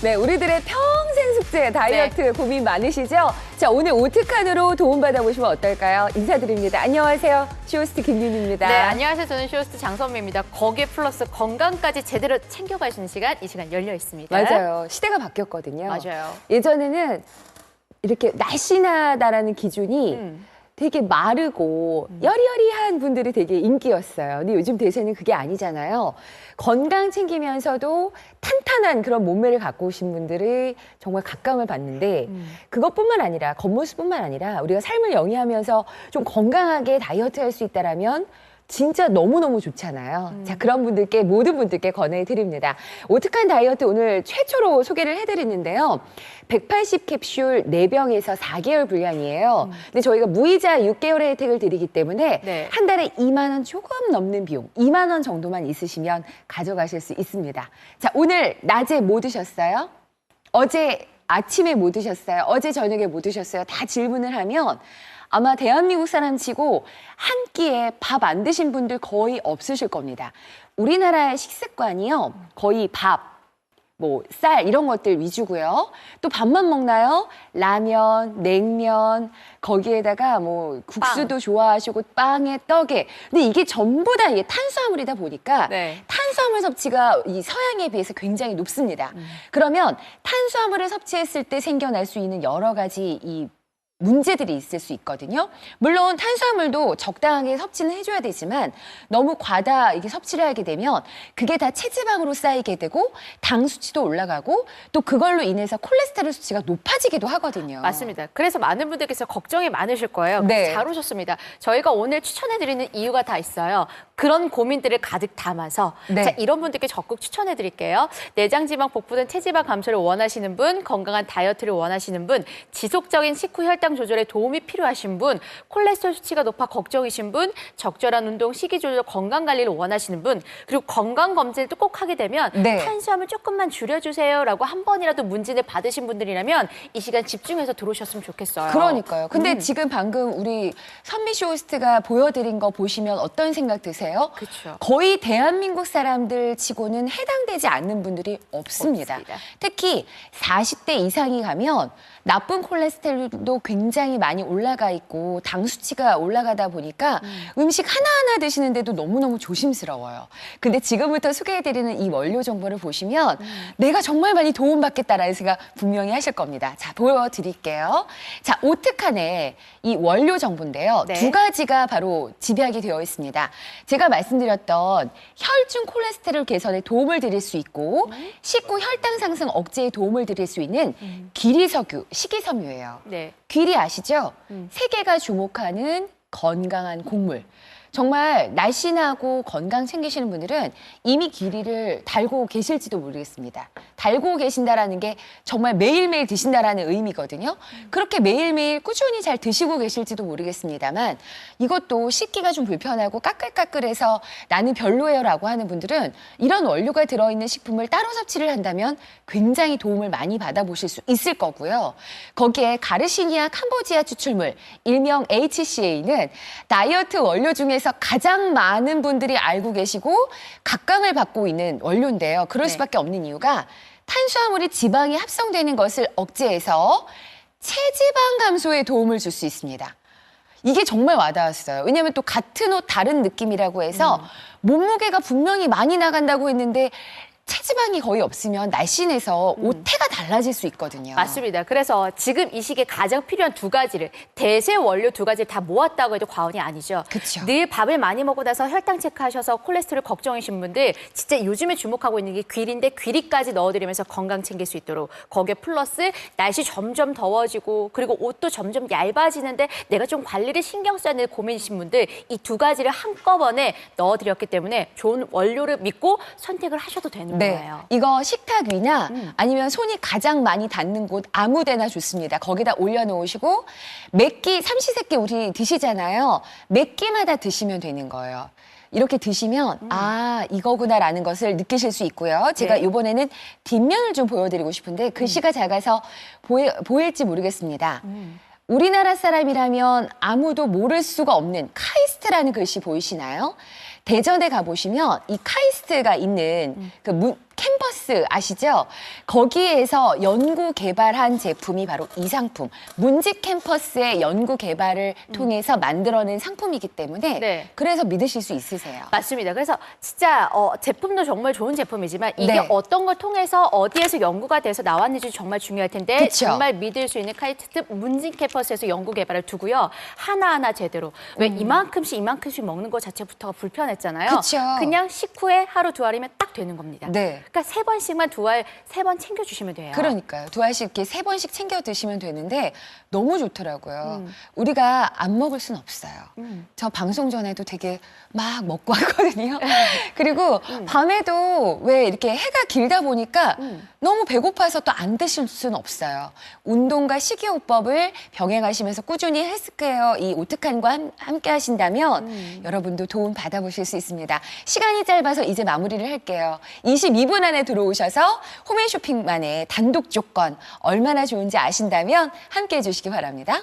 네, 우리들의 평생 숙제 다이어트 네. 고민 많으시죠? 자, 오늘 오특칸으로 도움받아 보시면 어떨까요? 인사드립니다. 안녕하세요. 쇼호스트 김윤입니다. 네, 안녕하세요. 저는 쇼호스트 장선미입니다. 거기에 플러스 건강까지 제대로 챙겨가시는 시간, 이 시간 열려 있습니다. 맞아요. 시대가 바뀌었거든요. 맞아요. 예전에는 이렇게 날씬하다라는 기준이 음. 되게 마르고 여리여리한 분들이 되게 인기였어요. 근데 요즘 대세는 그게 아니잖아요. 건강 챙기면서도 탄탄한 그런 몸매를 갖고 오신 분들이 정말 각광을 받는데 음. 그것뿐만 아니라 겉모습뿐만 아니라 우리가 삶을 영위하면서 좀 건강하게 다이어트 할 수 있다라면 진짜 너무너무 좋잖아요. 음. 자, 그런 분들께, 모든 분들께 권해드립니다. 오특한 다이어트 오늘 최초로 소개를 해드리는데요. 180 캡슐 4병에서 4개월 분량이에요. 근데 저희가 무이자 6개월의 혜택을 드리기 때문에 음. 네. 한 달에 2만 원 조금 넘는 비용, 2만 원 정도만 있으시면 가져가실 수 있습니다. 자, 오늘 낮에 뭐 드셨어요? 어제 아침에 뭐 드셨어요? 어제 저녁에 뭐 드셨어요? 다 질문을 하면 아마 대한민국 사람 치고 한 끼에 밥 안 드신 분들 거의 없으실 겁니다. 우리나라의 식습관이요. 거의 밥, 뭐 쌀 이런 것들 위주고요. 또 밥만 먹나요? 라면, 냉면, 거기에다가 뭐 국수도 좋아하시고 빵에 떡에. 근데 이게 전부 다 이게 탄수화물이다 보니까 네. 탄수화물 섭취가 이 서양에 비해서 굉장히 높습니다. 그러면 탄수화물을 섭취했을 때 생겨날 수 있는 여러 가지 이 문제들이 있을 수 있거든요. 물론 탄수화물도 적당하게 섭취는 해줘야 되지만 너무 과다 이게 섭취를 하게 되면 그게 다 체지방으로 쌓이게 되고 당 수치도 올라가고 또 그걸로 인해서 콜레스테롤 수치가 높아지기도 하거든요. 맞습니다. 그래서 많은 분들께서 걱정이 많으실 거예요. 네. 잘 오셨습니다. 저희가 오늘 추천해드리는 이유가 다 있어요. 그런 고민들을 가득 담아서 네. 자, 이런 분들께 적극 추천해드릴게요. 내장지방 복부 등 체지방 감소를 원하시는 분, 건강한 다이어트를 원하시는 분, 지속적인 식후 혈당 조절에 도움이 필요하신 분, 콜레스테롤 수치가 높아 걱정이신 분, 적절한 운동, 식이 조절, 건강 관리를 원하시는 분, 그리고 건강 검진을 또 꼭 하게 되면 네. 탄수화물 조금만 줄여주세요라고 한 번이라도 문진을 받으신 분들이라면 이 시간 집중해서 들어오셨으면 좋겠어요. 그러니까요. 근데 음. 지금 방금 우리 선미 쇼호스트가 보여드린 거 보시면 어떤 생각 드세요? 그쵸. 거의 대한민국 사람들 치고는 해당되지 않는 분들이 없습니다. 없습니다. 특히 40대 이상이 가면 나쁜 콜레스테롤도 굉장히 많이 올라가 있고 당 수치가 올라가다 보니까 음. 식 하나하나 드시는데도 너무너무 조심스러워요. 근데 지금부터 소개해드리는 이 원료 정보를 보시면 내가 정말 많이 도움받겠다라는 생각 분명히 하실 겁니다. 자, 보여드릴게요. 자, 오특한의 이 원료 정보인데요. 네. 두 가지가 바로 집약이 되어 있습니다. 제가 말씀드렸던 혈중 콜레스테롤 개선에 도움을 드릴 수 있고 식후 혈당 상승 억제에 도움을 드릴 수 있는 기리석유, 식이섬유예요. 네. 귀리 아시죠? 음. 세계가 주목하는 건강한 곡물. 정말 날씬하고 건강 챙기시는 분들은 이미 귀리를 달고 계실지도 모르겠습니다. 달고 계신다라는 게 정말 매일매일 드신다라는 의미거든요. 그렇게 매일매일 꾸준히 잘 드시고 계실지도 모르겠습니다만 이것도 씻기가 좀 불편하고 까끌까끌해서 나는 별로예요라고 하는 분들은 이런 원료가 들어있는 식품을 따로 섭취를 한다면 굉장히 도움을 많이 받아보실 수 있을 거고요. 거기에 가르시니아 캄보지아 추출물 일명 HCA는 다이어트 원료 중에 서 가장 많은 분들이 알고 계시고 각광을 받고 있는 원료인데요. 그럴 네. 수밖에 없는 이유가 탄수화물이 지방에 합성되는 것을 억제해서 체지방 감소에 도움을 줄 수 있습니다. 이게 정말 와닿았어요. 왜냐하면 또 같은 옷 다른 느낌이라고 해서 몸무게가 분명히 많이 나간다고 했는데 체지방이 거의 없으면 날씬해서 옷태가 달라질 수 있거든요. 맞습니다. 그래서 지금 이 시기에 가장 필요한 두 가지를 대세 원료 두 가지를 다 모았다고 해도 과언이 아니죠. 그쵸. 늘 밥을 많이 먹고 나서 혈당 체크하셔서 콜레스테롤 걱정이신 분들 진짜 요즘에 주목하고 있는 게 귀리인데 귀리까지 넣어드리면서 건강 챙길 수 있도록 거기에 플러스 날씨 점점 더워지고 그리고 옷도 점점 얇아지는데 내가 좀 관리를 신경 써야 되는 고민이신 분들 이 두 가지를 한꺼번에 넣어드렸기 때문에 좋은 원료를 믿고 선택을 하셔도 되는 네. 거예요. 이거 식탁 위나 음. 아니면 손이 가장 많이 닿는 곳 아무 데나 좋습니다. 거기다 올려놓으시고 몇 끼, 삼시세끼 우리 드시잖아요. 몇 끼마다 드시면 되는 거예요. 이렇게 드시면 아 이거구나라는 것을 느끼실 수 있고요. 제가 음. 네. 이번에는 뒷면을 좀 보여드리고 싶은데 글씨가 작아서 보이, 보일지 모르겠습니다. 음. 우리나라 사람이라면 아무도 모를 수가 없는 카이스트라는 글씨 보이시나요? 대전에 가보시면 이 카이스트가 있는 그 문, 캠퍼스 아시죠? 거기에서 연구 개발한 제품이 바로 이 상품. 문직 캠퍼스의 연구 개발을 통해서 만들어낸 상품이기 때문에 네. 그래서 믿으실 수 있으세요. 맞습니다. 그래서 진짜 어, 제품도 정말 좋은 제품이지만 이게 네. 어떤 걸 통해서 어디에서 연구가 돼서 나왔는지 정말 중요할 텐데 그쵸. 정말 믿을 수 있는 카이스트 문진 캠퍼스에서 연구 개발을 두고요. 하나하나 제대로. 왜 이만큼씩 이만큼씩 먹는 것 자체부터가 불편했잖아요. 음. 그쵸. 냥 식후에 하루 두 알이면 딱 되는 겁니다. 네. 그러니까 세 번씩만 두 알 세 번 챙겨 주시면 돼요. 그러니까요. 두 알씩 이렇게 세 번씩 챙겨 드시면 되는데 너무 좋더라고요. 음. 우리가 안 먹을 순 없어요. 음. 저 방송 전에도 되게 막 먹고 왔거든요. 그리고 음. 밤에도 왜 이렇게 해가 길다 보니까 음. 너무 배고파서 또 안 드실 수는 없어요. 운동과 식이요법을 병행하시면서 꾸준히 헬스케어 이 오특한과 함- 함께 하신다면 음. 여러분도 도움 받아보실 수 있습니다. 시간이 짧아서 이제 마무리를 할게요. 22분 안에 들어오셔서 홈앤쇼핑만의 단독 조건 얼마나 좋은지 아신다면 함께 해 주시기 바랍니다.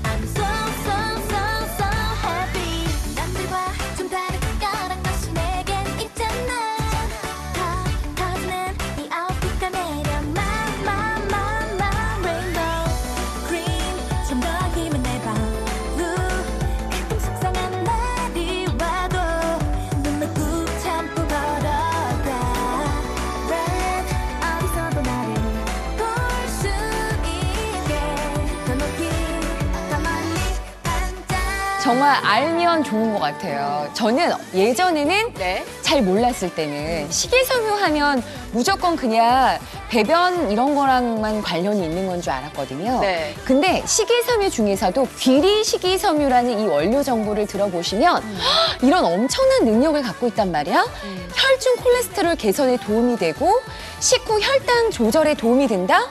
정말 알면 좋은 것 같아요. 저는 예전에는 네. 잘 몰랐을 때는 식이섬유 하면 무조건 그냥 배변 이런 거랑만 관련이 있는 건 줄 알았거든요. 네. 근데 식이섬유 중에서도 귀리 식이섬유라는 이 원료 정보를 들어보시면 음. 헉, 이런 엄청난 능력을 갖고 있단 말이야. 혈중 콜레스테롤 개선에 도움이 되고 식후 혈당 조절에 도움이 된다.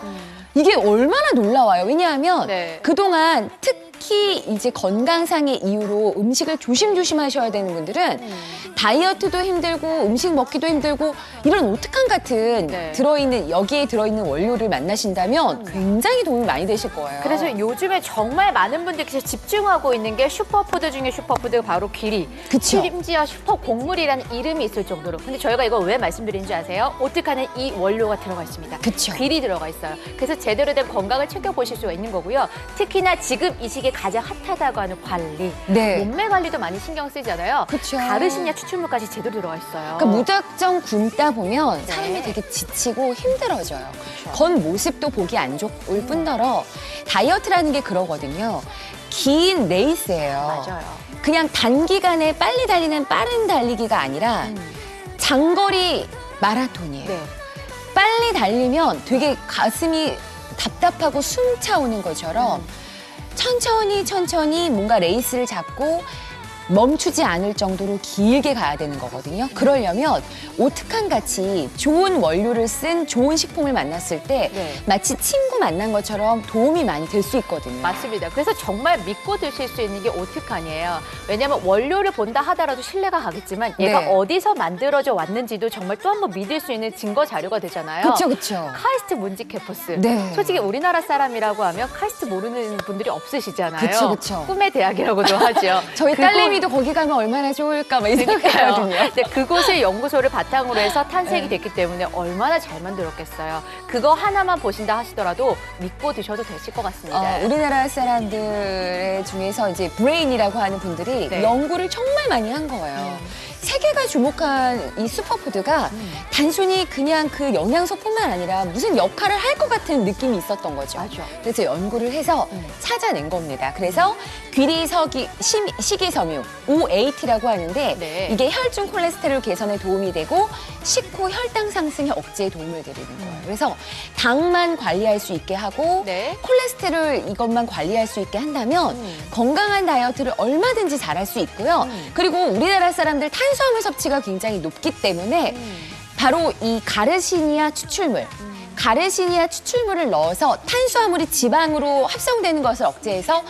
이게 얼마나 놀라워요. 왜냐하면 음. 네. 그동안 특 히 이제 건강상의 이유로 음식을 조심조심 하셔야 되는 분들은 음. 다이어트도 힘들고 음식 먹기도 힘들고 이런 오특한 같은 네. 들어있는 여기에 들어있는 원료를 만나신다면 굉장히 도움이 많이 되실 거예요. 그래서 요즘에 정말 많은 분들께서 집중하고 있는 게 슈퍼푸드 중에 슈퍼푸드 바로 귀리. 그쵸. 심지어 슈퍼 곡물이라는 이름이 있을 정도로. 근데 저희가 이거 왜 말씀드리는지 아세요? 오특하는 이 원료가 들어가 있습니다. 그쵸. 귀리 들어가 있어요. 그래서 제대로 된 건강을 챙겨보실 수가 있는 거고요. 특히나 지금 이 시기에 가장 핫하다고 하는 관리. 네. 몸매 관리도 많이 신경 쓰잖아요. 그쵸. 가르시냐 추출물까지 제대로 들어가 있어요. 그러니까 무작정 굶다 보면 네. 사람이 되게 지치고 힘들어져요. 그쵸. 겉 모습도 보기 안 좋을 뿐더러 다이어트라는 게 그러거든요. 긴 레이스예요. 맞아요. 그냥 단기간에 빨리 달리는 빠른 달리기가 아니라 음. 장거리 마라톤이에요. 네. 빨리 달리면 되게 가슴이 답답하고 숨 차오는 것처럼 천천히 천천히 뭔가 레이스를 잡고 멈추지 않을 정도로 길게 가야 되는 거거든요. 그러려면 오특한 같이 좋은 원료를 쓴 좋은 식품을 만났을 때 네. 마치 친구 만난 것처럼 도움이 많이 될 수 있거든요. 맞습니다. 그래서 정말 믿고 드실 수 있는 게 오특한이에요. 왜냐하면 원료를 본다 하더라도 신뢰가 가겠지만 얘가 네. 어디서 만들어져 왔는지도 정말 또 한 번 믿을 수 있는 증거 자료가 되잖아요. 그렇죠, 그렇죠. 카이스트 문지케포스. 네. 솔직히 우리나라 사람이라고 하면 카이스트 모르는 분들이 없으시잖아요. 그쵸, 그쵸. 꿈의 대학이라고도 하죠. 저희 그곳- 딸 내미도 거기 가면 얼마나 좋을까 막이 생각하거든요. 근데 그곳의 연구소를 바탕으로 해서 탄생이 됐기 때문에 얼마나 잘 만들었겠어요. 그거 하나만 보신다 하시더라도 믿고 드셔도 되실 것 같습니다. 어, 우리나라 사람들 중에서 이제 브레인이라고 하는 분들이 네. 연구를 정말 많이 한 거예요. 세계가 주목한 이 슈퍼푸드가 단순히 그냥 그 영양소뿐만 아니라 무슨 역할을 할 것 같은 느낌이 있었던 거죠. 맞아. 그래서 연구를 해서 찾아낸 겁니다. 그래서 귀리석이 심- 식이섬유 함유 OAT라고 하는데 네. 이게 혈중 콜레스테롤 개선에 도움이 되고 식후 혈당 상승의 억제에 도움을 드리는 거예요. 그래서 당만 관리할 수 있게 하고 네. 콜레스테롤 이것만 관리할 수 있게 한다면 음. 건강한 다이어트를 얼마든지 잘할 수 있고요. 그리고 우리나라 사람들 탄수화물 섭취가 굉장히 높기 때문에 바로 이 가르시니아 추출물. 가르시니아 추출물을 넣어서 탄수화물이 지방으로 합성되는 것을 억제해서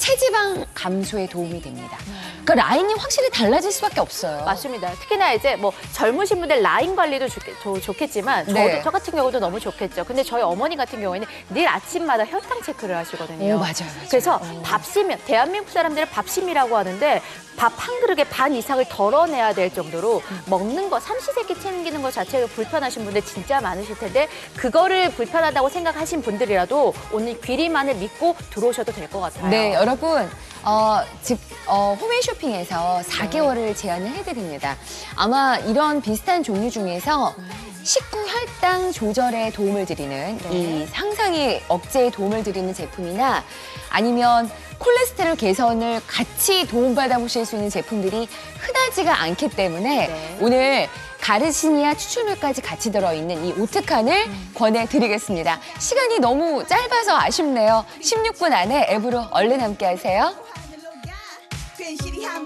체지방 감소에 도움이 됩니다. 그러니까 라인이 확실히 달라질 수밖에 없어요. 맞습니다. 특히나 이제 뭐 젊으신 분들 라인 관리도 좋, 겠 지만 저도 네. 저 같은 경우도 너무 좋겠죠. 근데 저희 어머니 같은 경우에는 내일 아침마다 혈당 체크를 하시거든요. 오, 맞아요, 맞아요. 그래서 어. 밥심이 대한민국 사람들은 밥심이라고 하는데 밥 한 그릇에 반 이상을 덜어내야 될 정도로 먹는 거 삼시세끼 챙기는 것 자체가 불편하신 분들 진짜 많으실 텐데 그거를 불편하다고 생각하신 분들이라도 오늘 귀리만을 믿고 들어오셔도 될 것 같아요. 네, 여러분, 어, 즉, 어, 홈앤쇼핑에서 4개월을 제안을 해드립니다. 아마 이런 비슷한 종류 중에서 식후 혈당 조절에 도움을 드리는 이 상상의 억제에 도움을 드리는 제품이나 아니면 콜레스테롤 개선을 같이 도움받아 보실 수 있는 제품들이 흔하지가 않기 때문에 네. 오늘 가르시니아 추출물까지 같이 들어있는 이 오트칸을 권해드리겠습니다. 시간이 너무 짧아서 아쉽네요. 16분 안에 앱으로 얼른 함께 하세요.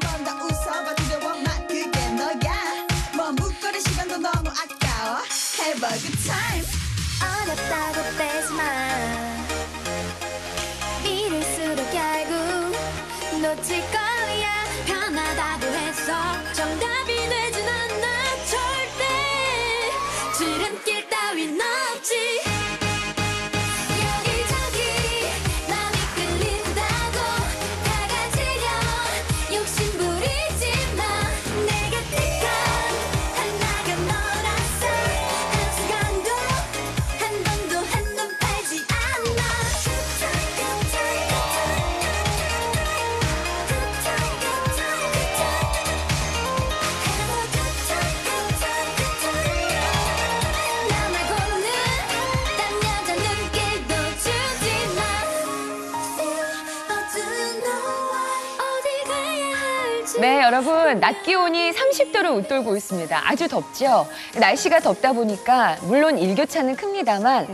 번더 웃어봐 두려워만 그 여러분, 낮 기온이 30도를 웃돌고 있습니다. 아주 덥죠? 날씨가 덥다 보니까, 물론 일교차는 큽니다만,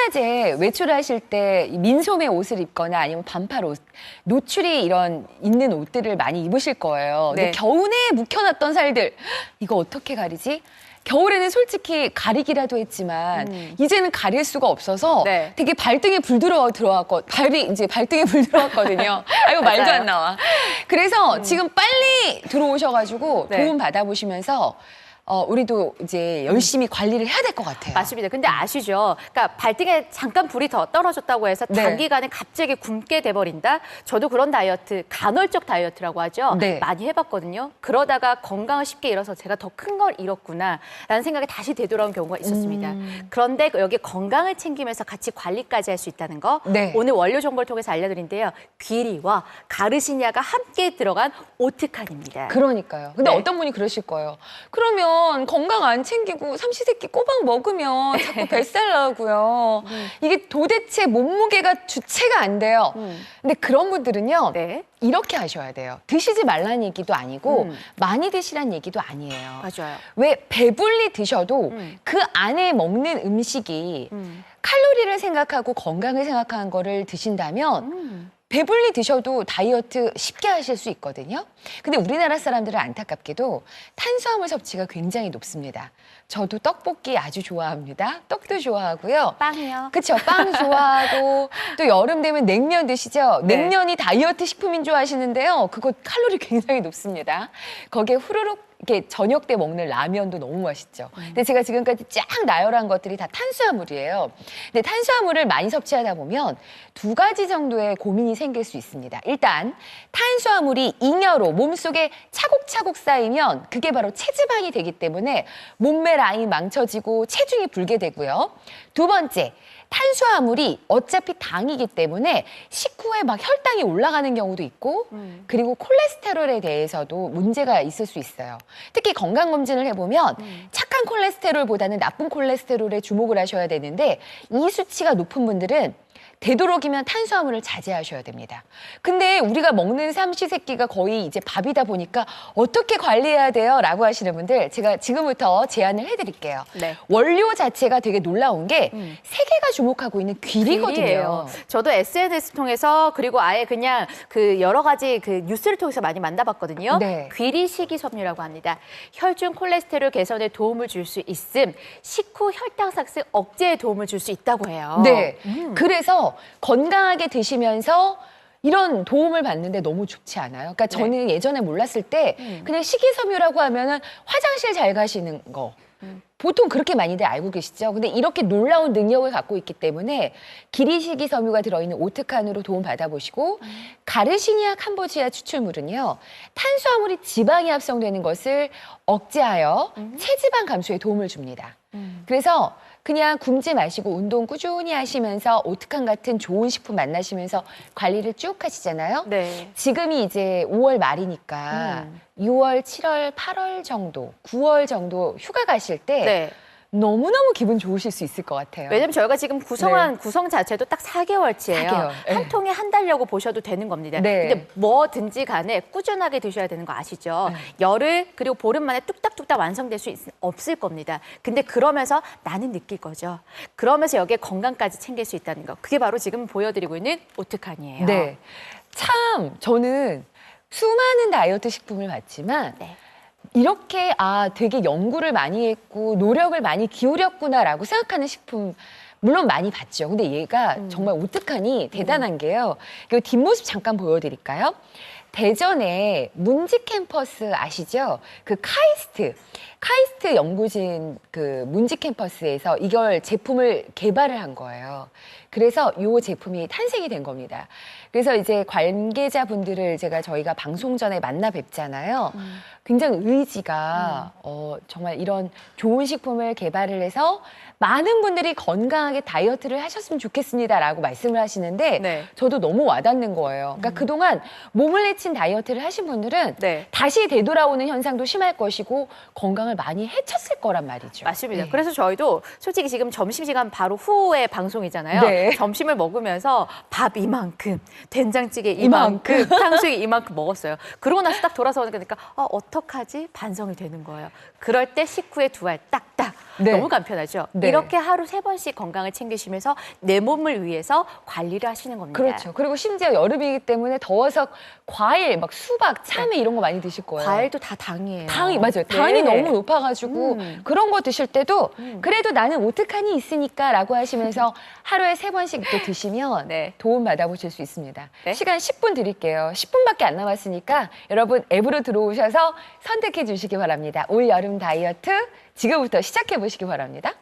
한낮에 외출하실 때이 민소매 옷을 입거나 아니면 반팔 옷, 노출이 이런 있는 옷들을 많이 입으실 거예요. 근데 네. 겨우내 묵혀놨던 살들, 이거 어떻게 가리지? 겨울에는 솔직히 가리기라도 했지만 이제는 가릴 수가 없어서 네. 되게 발등에 불 들어 들어왔고 발이 이제 발등에 불 들어왔거든요. 아이고 말도. 안 나와. 그래서 지금 빨리 들어오셔가지고 네. 도움 받아보시면서 어, 우리도 이제 열심히 관리를 해야 될 것 같아요. 맞습니다. 근데 아시죠? 그러니까 발등에 잠깐 불이 더 떨어졌다고 해서 네. 단기간에 갑자기 굶게 돼버린다? 저도 그런 다이어트, 간헐적 다이어트라고 하죠. 네. 많이 해봤거든요. 그러다가 건강을 쉽게 잃어서 제가 더 큰 걸 잃었구나 라는 생각이 다시 되돌아온 경우가 있었습니다. 음. 그런데 여기 건강을 챙기면서 같이 관리까지 할 수 있다는 거 네. 오늘 원료 정보를 통해서 알려드린데요. 귀리와 가르시니아가 함께 들어간 오트칸입니다. 그러니까요. 근데 네. 어떤 분이 그러실 거예요. 그러면 건강 안 챙기고 삼시세끼 꼬박 먹으면 자꾸 뱃살 나고요. 이게 도대체 몸무게가 주체가 안 돼요. 음. 근데 그런 분들은요. 네. 이렇게 하셔야 돼요. 드시지 말라는 얘기도 아니고 음. 많이 드시라는 얘기도 아니에요. 맞아요. 왜 배불리 드셔도 음. 그 안에 먹는 음식이 음. 칼로리를 생각하고 건강을 생각하는 거를 드신다면 음. 배불리 드셔도 다이어트 쉽게 하실 수 있거든요. 근데 우리나라 사람들은 안타깝게도 탄수화물 섭취가 굉장히 높습니다. 저도 떡볶이 아주 좋아합니다. 떡도 좋아하고요. 빵이요. 그쵸. 빵 좋아하고 또 여름 되면 냉면 드시죠? 네. 냉면이 다이어트 식품인 줄 아시는데요. 그거 칼로리 굉장히 높습니다. 거기에 후루룩 이렇게 저녁 때 먹는 라면도 너무 맛있죠. 근데 제가 지금까지 쫙 나열한 것들이 다 탄수화물이에요. 근데 탄수화물을 많이 섭취하다 보면 두 가지 정도의 고민이 생길 수 있습니다. 일단 탄수화물이 잉여로 몸속에 차곡차곡 쌓이면 그게 바로 체지방이 되기 때문에 몸매 라인 망쳐지고 체중이 불게 되고요. 두 번째, 탄수화물이 어차피 당이기 때문에 식후에 막 혈당이 올라가는 경우도 있고 음. 그리고 콜레스테롤에 대해서도 문제가 있을 수 있어요. 특히 건강검진을 해보면 음. 착한 콜레스테롤보다는 나쁜 콜레스테롤에 주목을 하셔야 되는데 이 수치가 높은 분들은 되도록이면 탄수화물을 자제하셔야 됩니다. 근데 우리가 먹는 삼시세끼가 거의 이제 밥이다 보니까 어떻게 관리해야 돼요? 라고 하시는 분들 제가 지금부터 제안을 해드릴게요. 네. 원료 자체가 되게 놀라운 게 세계가 주목하고 있는 귀리거든요. 귀리예요. 저도 SNS 통해서 그리고 아예 그냥 그 여러 가지 그 뉴스를 통해서 많이 만나봤거든요. 네. 귀리 식이섬유라고 합니다. 혈중 콜레스테롤 개선에 도움을 줄 수 있음, 식후 혈당 상승 억제에 도움을 줄 수 있다고 해요. 네. 음. 그래서 건강하게 드시면서 이런 도움을 받는데 너무 좋지 않아요? 그러니까 네. 저는 예전에 몰랐을 때 음. 그냥 식이섬유라고 하면은 화장실 잘 가시는 거. 음. 보통 그렇게 많이들 알고 계시죠? 근데 이렇게 놀라운 능력을 갖고 있기 때문에 기리식이 섬유가 들어있는 오트칸으로 도움 받아보시고 음. 가르시니아 캄보지아 추출물은요 탄수화물이 지방이 합성되는 것을 억제하여 체지방 감소에 도움을 줍니다. 음. 그래서 그냥 굶지 마시고 운동 꾸준히 하시면서 오트칸 같은 좋은 식품 만나시면서 관리를 쭉 하시잖아요. 네. 지금이 이제 5월 말이니까 음. 6월, 7월, 8월 정도, 9월 정도 휴가 가실 때 네. 너무너무 기분 좋으실 수 있을 것 같아요. 왜냐면 저희가 지금 구성한 구성 자체도 딱 4개월치예요. 4개월. 한 네. 통에 한 달려고 보셔도 되는 겁니다. 네. 근데 뭐든지 간에 꾸준하게 드셔야 되는 거 아시죠? 네. 열흘 그리고 보름 만에 뚝딱뚝딱 완성될 수 있, 없을 겁니다. 근데 그러면서 나는 느낄 거죠. 그러면서 여기에 건강까지 챙길 수 있다는 거. 그게 바로 지금 보여드리고 있는 오트칸이에요. 네. 참 저는 수많은 다이어트 식품을 봤지만 네. 이렇게 아 되게 연구를 많이 했고 노력을 많이 기울였구나라고 생각하는 식품 물론 많이 봤죠. 근데 얘가 음. 정말 오뜨하니 대단한 게요. 이 뒷모습 잠깐 보여드릴까요? 대전에 문지 캠퍼스 아시죠? 그 카이스트 카이스트 연구진 그 문지 캠퍼스에서 이걸 제품을 개발을 한 거예요. 그래서 이 제품이 탄생이 된 겁니다. 그래서 이제 관계자분들을 제가 저희가 방송 전에 만나 뵙잖아요. 굉장히 의지가 어, 정말 이런 좋은 식품을 개발을 해서 많은 분들이 건강하게 다이어트를 하셨으면 좋겠습니다라고 말씀을 하시는데 네. 저도 너무 와닿는 거예요. 그러니까 그동안 몸을 해친 다이어트를 하신 분들은 네. 다시 되돌아오는 현상도 심할 것이고 건강을 많이 해쳤을 거란 말이죠. 맞습니다. 네. 그래서 저희도 솔직히 지금 점심시간 바로 후에 방송이잖아요. 네. 점심을 먹으면서 밥 이만큼, 된장찌개 이만큼. 이만큼, 탕수육 이만큼 먹었어요. 그러고 나서 딱 돌아서 오니까 어, 어떡하지? 반성이 되는 거예요. 그럴 때 식후에 두 알 딱딱. 네. 너무 간편하죠. 네. 이렇게 하루 세 번씩 건강을 챙기시면서 내 몸을 위해서 관리를 하시는 겁니다. 그렇죠. 그리고 심지어 여름이기 때문에 더워서 과일, 막 수박, 참외 이런 거 많이 드실 거예요. 과일도 다 당이에요. 당이 맞아요. 당이 네. 너무 높아가지고 음. 그런 거 드실 때도 음. 그래도 나는 오트칸이 있으니까라고 하시면서 하루에 세 번씩 또 드시면 네. 도움 받아보실 수 있습니다. 네. 시간 10분 드릴게요. 10분밖에 안 남았으니까 여러분 앱으로 들어오셔서 선택해 주시기 바랍니다. 올 여름 다이어트 지금부터 시작해 보시기 바랍니다.